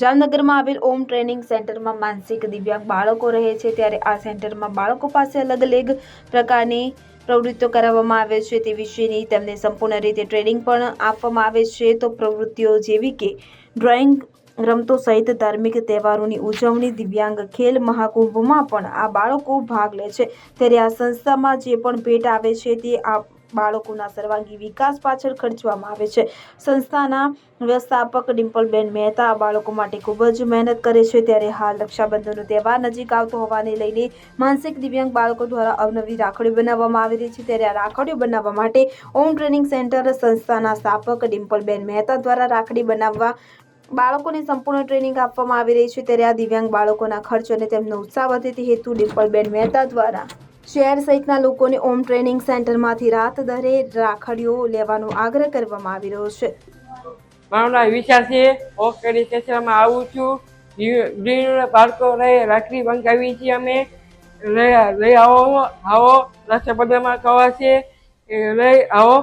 જામનગરમાં આવેલ ઓમ ટ્રેનિંગ સેન્ટરમાં માનસિક દિવ્યાંગ બાળકો રહે છે. ત્યારે આ સેન્ટરમાં બાળકો પાસે અલગ અલગ પ્રકારની પ્રવૃત્તિઓ કરાવવામાં આવે છે. તે વિશેની તેમને સંપૂર્ણ રીતે ટ્રેનિંગ પણ આપવામાં આવે છે. તો પ્રવૃત્તિઓ જેવી કે ડ્રોઈંગ, રમતો સહિત ધાર્મિક તહેવારોની ઉજવણી, દિવ્યાંગ ખેલ મહાકુંભમાં પણ આ બાળકો ભાગ લે છે. ત્યારે આ સંસ્થામાં જે પણ ભેટ આવે છે તે આ બાળકોના સર્વાંગી વિકાસ પાછળ ખર્ચવામાં આવે છે. સંસ્થાના વ્યવસ્થાપક ડિમ્પલબેન મહેતા બાળકો માટે ખૂબ જ મહેનત કરે છે. ત્યારે હાલ રક્ષાબંધનનો તહેવાર નજીક આવતો હોવાને લઈને માનસિક દિવ્યાંગ બાળકો દ્વારા અવનવી રાખડીઓ બનાવવામાં આવી રહી છે. ત્યારે આ રાખડીઓ બનાવવા માટે ઓમ ટ્રેનિંગ સેન્ટર સંસ્થાના સ્થાપક ડિમ્પલબેન મહેતા દ્વારા રાખડી બનાવવા બાળકોને સંપૂર્ણ ટ્રેનિંગ આપવામાં આવી રહી છે. ત્યારે આ દિવ્યાંગ બાળકોના ખર્ચ અને તેમનો ઉત્સાહ વધે તે હેતુ ડિમ્પલબેન મહેતા દ્વારા શહેર સહિતના લોકોને ઓમ ટ્રેનિંગ સેન્ટરમાંથી રાત દરે રાખડીઓ લેવાનો આગ્રહ કરવામાં આવી રહ્યો છે. મારું નામ વિચાર છે. ઓફ ટ્રેનિંગ સેન્ટરમાં આવું છું. ગ્રીન રહે રાખડી મંગાવી છીએ અમે. લઈ આવો આવો. રક્ષાબંધનમાં કવા છે. લઈ આવો.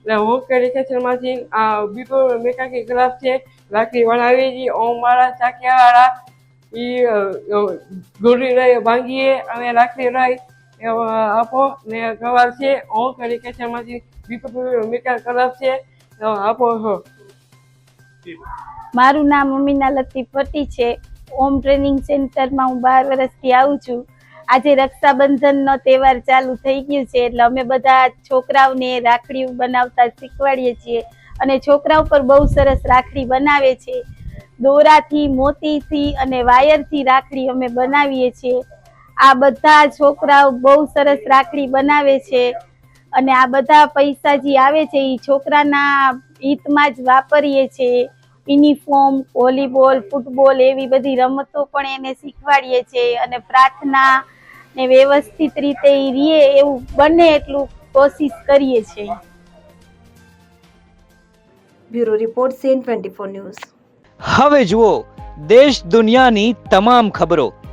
એટલે ઓકેડી સેન્ટરમાંથી આ બીપો મેકાકી ગ્રાફ છે. રાખડી બનાવી છીએ ઓમ મારા ચાકિયાવાળા એ ગોળી રહી ભાંગીએ. અમે રાખડી એ આપો. ને કવાર છે ઓકેડી સ્ટેશનમાંથી બીપો મેકા ક્લાસ છે. આપો છો. મારું નામ અમીના લતી પતિ છે. ઓમ ટ્રેનિંગ સેન્ટરમાં હું બાર વર્ષથી આવું છું. આજે રક્ષાબંધનનો તહેવાર ચાલુ થઈ ગયું છે, એટલે અમે બધા છોકરાઓને રાખડી બનાવતા શીખવાડીએ છીએ. અને છોકરાઓ પર બહુ સરસ રાખડી બનાવે છે. દોરાથી, મોતીથી અને વાયરથી રાખડી અમે બનાવીએ છીએ. આ બધા છોકરાઓ બહુ સરસ રાખડી બનાવે છે અને આ બધા પૈસા જે આવે છે એ છોકરાના હિતમાં જ વાપરીએ છીએ યુનિફોર્મ વોલીબોલ ફૂટબોલ એવી બધી રમતો પણ એને શીખવાડીએ છીએ અને પ્રાર્થના ને વ્યવસ્થિત રીતે એ રીએ એવું બને એટલું કોશિશ કરીએ છીએ bureau report CN twenty four news. હવે જુઓ દેશ દુનિયાની તમામ ખબરો.